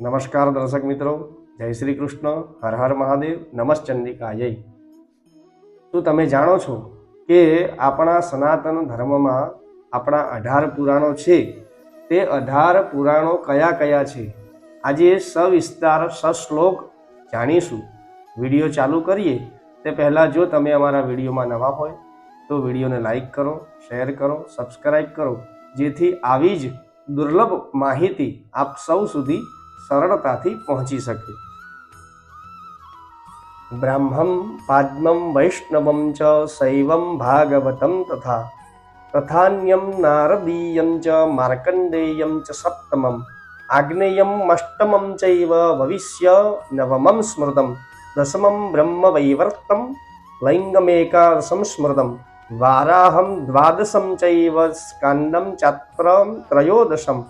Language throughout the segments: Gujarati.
નમસ્કાર દર્શક મિત્રો, જય શ્રી કૃષ્ણ, હર હર મહાદેવ નમસ્ તો તમે જાણો છો કે આપણા સનાતન ધર્મમાં આપણા અઢાર પુરાણો છે. તે અઢાર પુરાણો કયા કયા છે? આજે સવિસ્તાર સશ્લોક જાણીશું. વીડિયો ચાલુ કરીએ તે પહેલાં જો તમે અમારા વિડીયોમાં નવા હોય, તો વિડીયોને લાઈક કરો, શેર કરો, સબસ્ક્રાઈબ કરો, જેથી આવી જ દુર્લભ માહિતી આપ સૌ સુધી સરળતાથી પહોંચી શકે બ્રાહ્મમ પાદ્મમ વૈષ્ણવમ ચ શૈવમ ભાગવતમ તથા તથાન્યમ નારદીયમ ચ માર્કંડેયમ ચ સપ્તમમ આગ્નેયમ અષ્ટમમ ચૈવ ભવિષ્ય નવમમ સ્મૃતમ દસમમ બ્રહ્મ વૈવર્તમ લૈંગમેકાદશમ સ્મૃતમ વારાહમ દ્વાદશમ ચૈવ સ્કાંદમ ચાત્રમ ત્રયોદશમ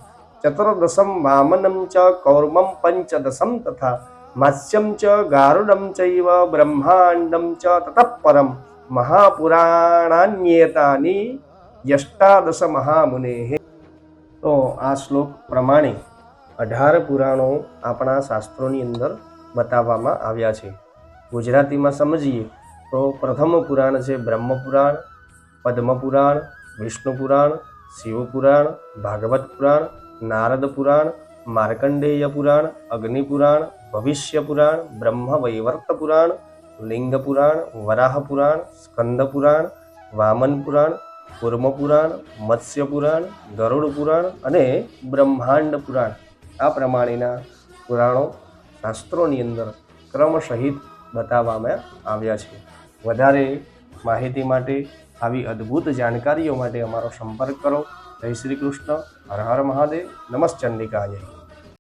ચતુર્દશમ વામનમ ચ કૌર્મમ પંચદશમ તથા માત્સ્યમ ચ ગારુડમ ચૈવ બ્રહ્માંડમ ચ તતઃ પરમ મહાપુરાણાન્યેતાની યષ્ટાદશ મહામુને તો આ શ્લોક પ્રમાણે અઢાર પુરાણો આપણા શાસ્ત્રોની અંદર બતાવવામાં આવ્યા છે ગુજરાતીમાં સમજીએ તો પ્રથમ પુરાણ છે બ્રહ્મપુરાણ પદ્મપુરાણ પદ્મ પુરાણ વિષ્ણુ પુરાણ શિવપુરાણ ભાગવત પુરાણ નારદ પુરાણ, માર્કંડેય પુરાણ અગ્નિ પુરાણ ભવિષ્ય પુરાણ, બ્રહ્મ વૈવર્ત પુરાણ, લિંગ પુરાણ, વરાહ પુરાણ, સ્કંદ પુરાણ, વામન પુરાણ, કુર્મ પુરાણ, મત્સ્ય પુરાણ, ગરુડ પુરાણ અને બ્રહ્માંડ પુરાણ. આ પ્રમાણેના પુરાણો શાસ્ત્રોની અંદર ક્રમસહિત બતાવવામાં આવ્યા છે. વધારે માહિતી માટે આવી અદ્ભુત જાણકારીઓ માટે અમારો સંપર્ક કરો. જય શ્રી કૃષ્ણ. હર હર મહાદેવ. નમસ્ચંડિકાય